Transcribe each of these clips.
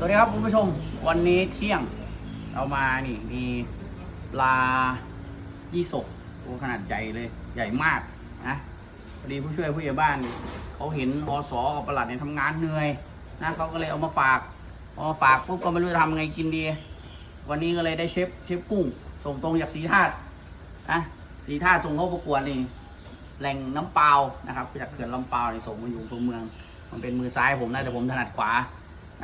สวัสดีครับคุณผู้ชมวันนี้เที่ยงเรามานี่มีปลายี่สกตัวขนาดใหญ่เลยใหญ่มากนะพอดีผู้ช่วยผู้ใหญ่บ้านเขาเห็นอสกับประหลัดเนี่ยทำงานเหนื่อยนะเขาก็เลยเอามาฝากเอามาฝากปุ๊บก็ไม่รู้จะทำไงกินดี วันนี้ก็เลยได้เชฟเชฟกุ้ง ส่งตรงจากสีธาตุนะสีธาตุส่งเข้าประกวดนี่แหล่งน้ำเปล่านะครับจากเขื่อนลำเปล่านี่ส่งมาอยู่ตัวเมือง มันเป็นมือซ้ายผมนะแต่ผมถนัดขวา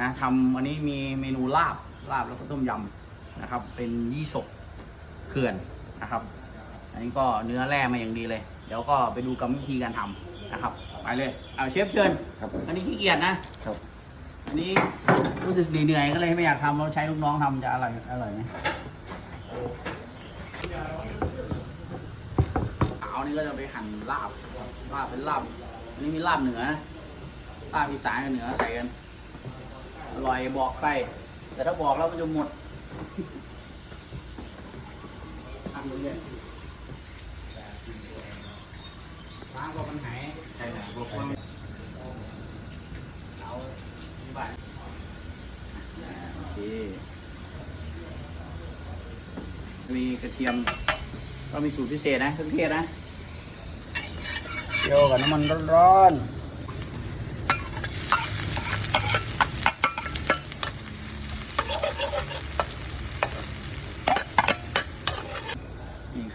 นะทำวันนี้มีเมนูลาบลาบแล้วก็ต้มยำนะครับ เป็นยี่สกเขื่อนนะครับ อันนี้ก็เนื้อแร่มาอย่างดีเลย เดี๋ยวก็ไปดูกรรมวิธีการทำนะครับ ไปเลยเอาเชฟเชิญครับอันนี้ขี้เกียจนะครับ อันนี้รู้สึกเหนื่อยๆก็เลยไม่อยากทำเราใช้ลูกน้องทำจะอร่อยอร่อยไหมเอานี่ก็จะไปหั่นลาบลาบเป็นลาบอันนี้มีลาบเหนือนะลาบอีสานกับเหนือใส่กัน อร่อยบอกไป แต่ถ้าบอกแล้วมันจะหมดทำดูเลยล้างก็มันหายใช่ครับพวกมันเอาที่บ้านอ่าโอเคมีกระเทียมก็มีสูตรพิเศษนะเครื่องเทศนะเคี่ยวกับน้ำมันร้อนๆ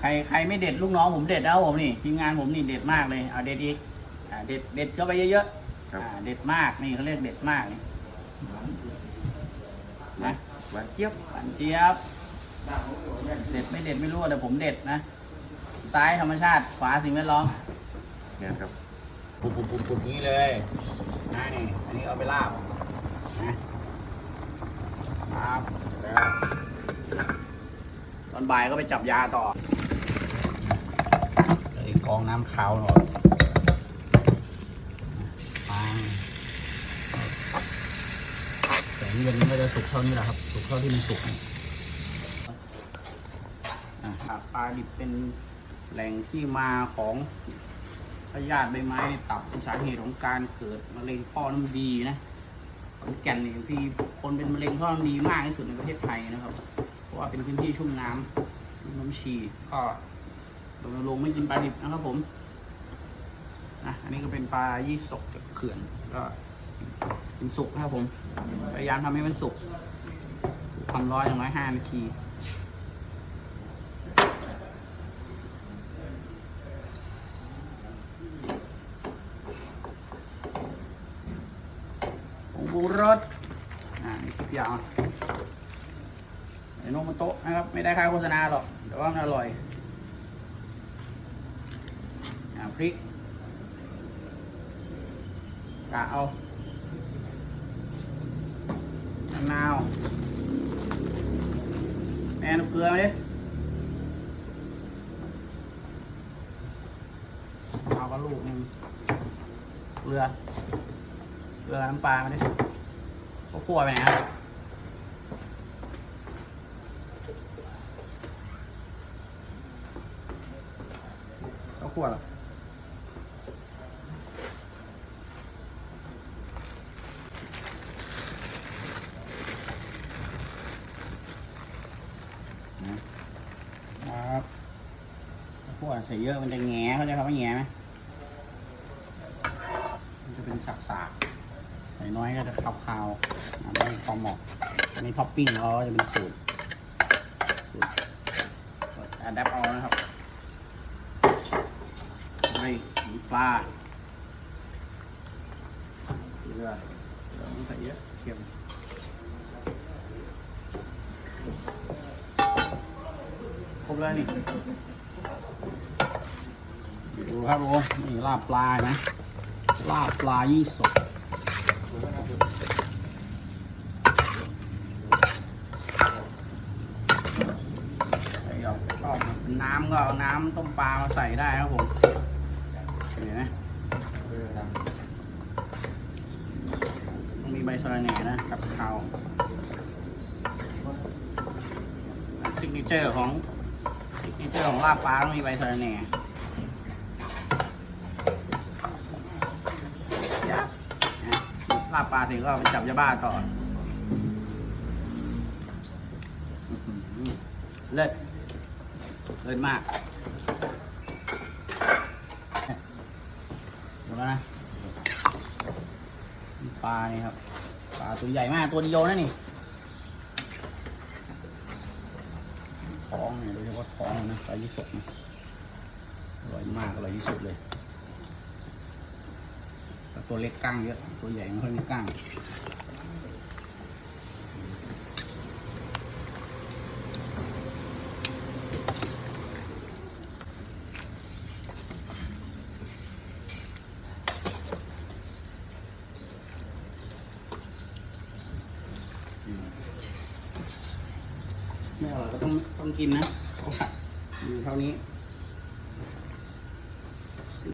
ใครใครไม่เด็ดลูกน้องผมเด็ดแล้วผมนี่ทีมงานผมนี่เด็ดมากเลยเอาเด็ดอีกอ่าเด็ดเด็ดเข้าไปเยอะๆครับอ่าเด็ดมากนี่เขาเรียกเด็ดมากนี่นะหวานเจี๊ยบหวานเจี๊ยบเด็ดไม่เด็ดไม่รู้แต่ผมเด็ดนะซ้ายธรรมชาติขวาสิ่งแวดล้อมเนี่ยครับปุบปุบปุบปุบนี้เลยนะนี่อันนี้เอาไปลาบนะลาบแล้วตอนบ่ายก็ไปจับยาต่อเดี๋ยว อีกองน้ำขาวหน่อยปังแสงเย็นก็จะสุกเท่านี้แหละครับ สุกเท่าที่มันสุกปลาดิบเป็นแหล่งที่มาของพยาธิใบไม้ตับเป็นสาเหตุของการเกิดมะเร็งท่อน้ำดีนะขอนแก่นนี่ที่คนเป็นมะเร็งท่อน้ำดีมากที่สุดในประเทศไทยนะครับ เพราะว่าเป็นพื้นที่ชุ่มน้ำน้ำชีก็ รณรงไม่กินปลาดิบนะครับผมนะอันนี้ก็เป็นปลายี่สกจากเขื่อนก็เป็นสุกนะครับผมพยายามทำให้มันสุกความร้อนอย่างน้อยห้านาทีผงบูรสอ่านี่คลิปยาวไอ้นกมันโต๊ะนะครับ ไม่ได้ค่าโฆษณาหรอก แต่ว่ามันอร่อย อ่า พริกกะเอามะนาวแม่น้ำเกลือมาดิเอากระลูกหนึงเกลือ เกลือน้ำปลามาดิก็คั่วไปไหนครับก็คั่วเหรอนะครับข้าวคั่ว ใส่เยอะมันจะแง่เขาใจคำว่าแง่ไหมมันจะเป็นสักๆใส่น้อยก็จะคาวๆนะไม่พอเหมาะอันนี้ท็อปปิ้งเขาจะเป็นสูตร สูตรอัดแอปเอานะครับไอ้ปลาเกลือเกลือต้องใส่เยอะเค็มครบแล้วนี่ ดูครับโอ้นี่ลาบปลานะลาบปลายี่สกใส่เอาชอบน้ำก็เอาน้ำต้มปลามาใส่ได้ครับผมเห็นไหมต้องมีใบสะระแหน่นะกับข้าวซิกเนเจอร์ของซิกเนเจอร์ของลาบปลาต้องมีใบสะระแหน่ยับนะลาปลาเสร็จก็ไปจับยาบ้าต่อเลิศเลิศมากหมดแล้วนะปลานี่ครับ ปลาตัวใหญ่มากตัวเดียวนะนี่ท้องเนี่ยโดยเฉพาะท้องนะปลายี่สกนะอร่อยมากอร่อยที่สุดเลย ต่ตัวเล็กกั้งเยอะ ตัวใหญ่ไม่ค่อยมีกั้งไม่อร่อยก็ต้องต้องกินนะเขาขาดอยู่เท่านี้